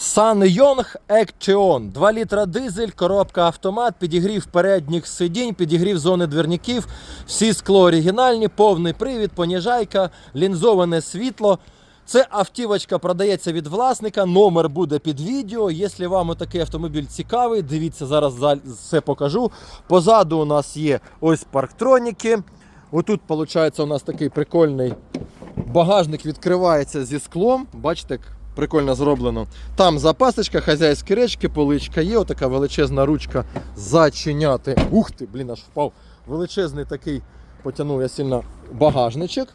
SsangYong Action. 2 літра дизель, коробка автомат, підігрів передніх сидінь, підігрів зони двірників, всі скло оригінальні, повний привід, поніжайка, лінзоване світло. Це автівочка продається від власника, номер буде під відео. Якщо вам такий автомобіль цікавий, дивіться, зараз все покажу. Позаду у нас є ось парктроніки. Отут, виходить, у нас такий прикольний багажник відкривається зі склом. Бачите, прикольно зроблено. Там запасочка, хазяйські речки, поличка є, отака величезна ручка зачиняти. Ух ти, блін, аж впав. Величезний такий, потягнув я сильно багажничок.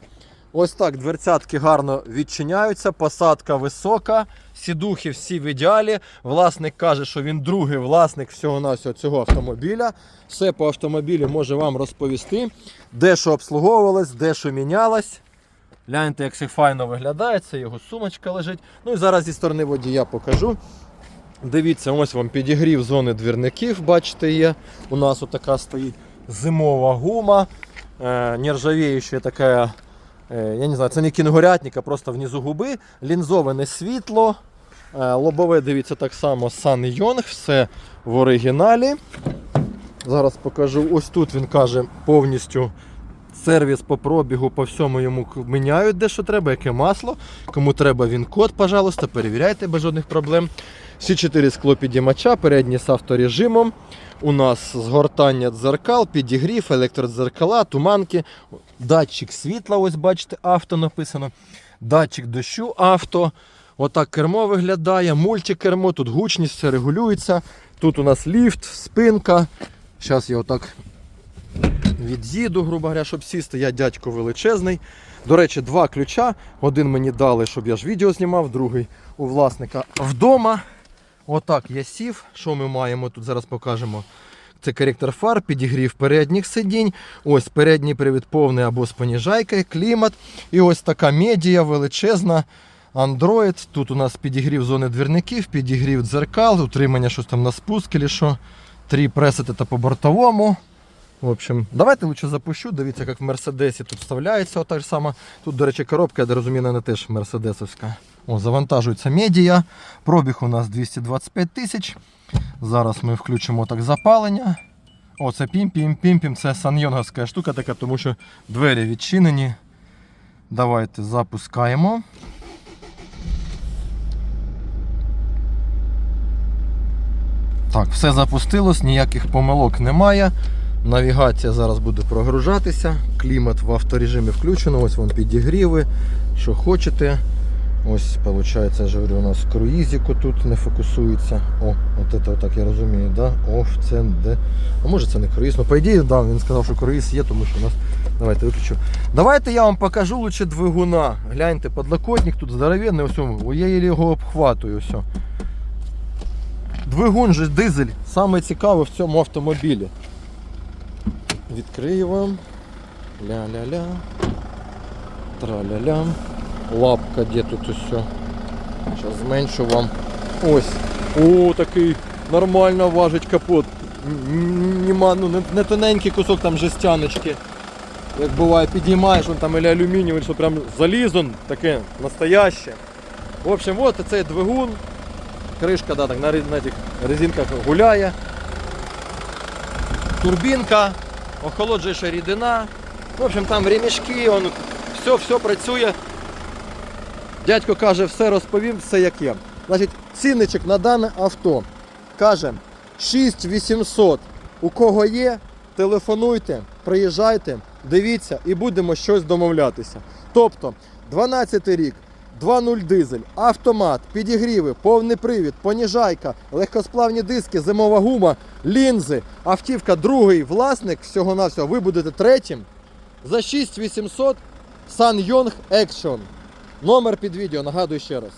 Ось так дверцятки гарно відчиняються, посадка висока, сідухи всі в ідеалі. Власник каже, що він другий власник всього навсього цього автомобіля. Все по автомобілю може вам розповісти, де що обслуговувалось, де що мінялось. Гляньте, як все файно виглядає, це його сумочка лежить. Ну і зараз зі сторони водія покажу. Дивіться, ось вам підігрів зони двірників, бачите, є. У нас отака стоїть зимова гума, е, нержавіюча така, е, я не знаю, це не кінгурятник, а просто внизу губи, лінзоване світло. Е, лобове, дивіться, так само SsangYong, все в оригіналі. Зараз покажу. Ось тут він каже повністю сервіс по пробігу, по всьому йому міняють де що треба, яке масло. Кому треба він код, пожалуйста, перевіряйте без жодних проблем. Всі чотири склопідіймача, передні з авторежимом. У нас згортання дзеркал, підігрів, електродзеркала, туманки, датчик світла, ось бачите, авто написано. Датчик дощу авто. Отак кермо виглядає, мультикермо, тут гучність, все регулюється. Тут у нас ліфт, спинка. Зараз я отак від'їду, грубо говоря, щоб сісти. Я дядько величезний. До речі, два ключа. Один мені дали, щоб я ж відео знімав, другий у власника вдома. Отак я сів. Що ми маємо тут? Зараз покажемо. Це коректор фар, підігрів передніх сидінь. Ось передній привід повний або з поніжайкою, клімат. І ось така медіа величезна. Android. Тут у нас підігрів зони двірників, підігрів дзеркал, утримання щось там на спуск, чи що. Три пресети та по бортовому. В общем, давайте лучше запущу. Дивіться, як в Мерседесі тут вставляється ота ж сама. Тут, до речі, коробка, я розумію, вона теж мерседесовська. О, завантажується медіа. Пробіг у нас 225 тисяч. Зараз ми включимо так запалення. О, це пім-пім-пім-пім. Це санйонговська штука така, тому що двері відчинені. Давайте запускаємо. Так, все запустилось, ніяких помилок немає. Навігація зараз буде прогружатися. Клімат в авторежимі включено. Ось вон підігріви, що хочете. Ось, виходить, я говорю, у нас круїзіку тут не фокусується. О, от це так я розумію, да? Оф, це де. А може це не круїз. Ну, по ідеї, да, він сказав, що круїз є, тому що у нас. Давайте виключу. Давайте я вам покажу лучше двигуна. Гляньте, подлокотник тут здоровенний, ось я його обхватую. Ось. Двигун же дизель, саме цікаве в цьому автомобілі. Відкриємо. Ля-ля-ля. Тра-ля-ля. Лапка де тут усе. Зараз зменшу вам. Ось. О, такий нормально важить капот. Нема, ну, не, не тоненький кусок там жестяночки. Як буває, підіймаєш, він там или алюмінієвий, що прям залізон, таке настояще. В общем, от цей двигун. Кришка да, так, на, на цих резинках гуляє. Турбінка, охолоджуюча рідина. В общем, там ремішки, он, все, все працює. Дядько каже, все розповім, все як є. Значить, цінничок на дане авто. Каже 6800. У кого є, телефонуйте, приїжджайте, дивіться і будемо щось домовлятися. Тобто, 12 рік, 2.0 дизель, автомат, підігріви, повний привід, поніжайка, легкосплавні диски, зимова гума, лінзи, автівка другий власник, всього-навсього, ви будете третім. За 6800 SsangYong Action. Номер під відео, нагадую ще раз.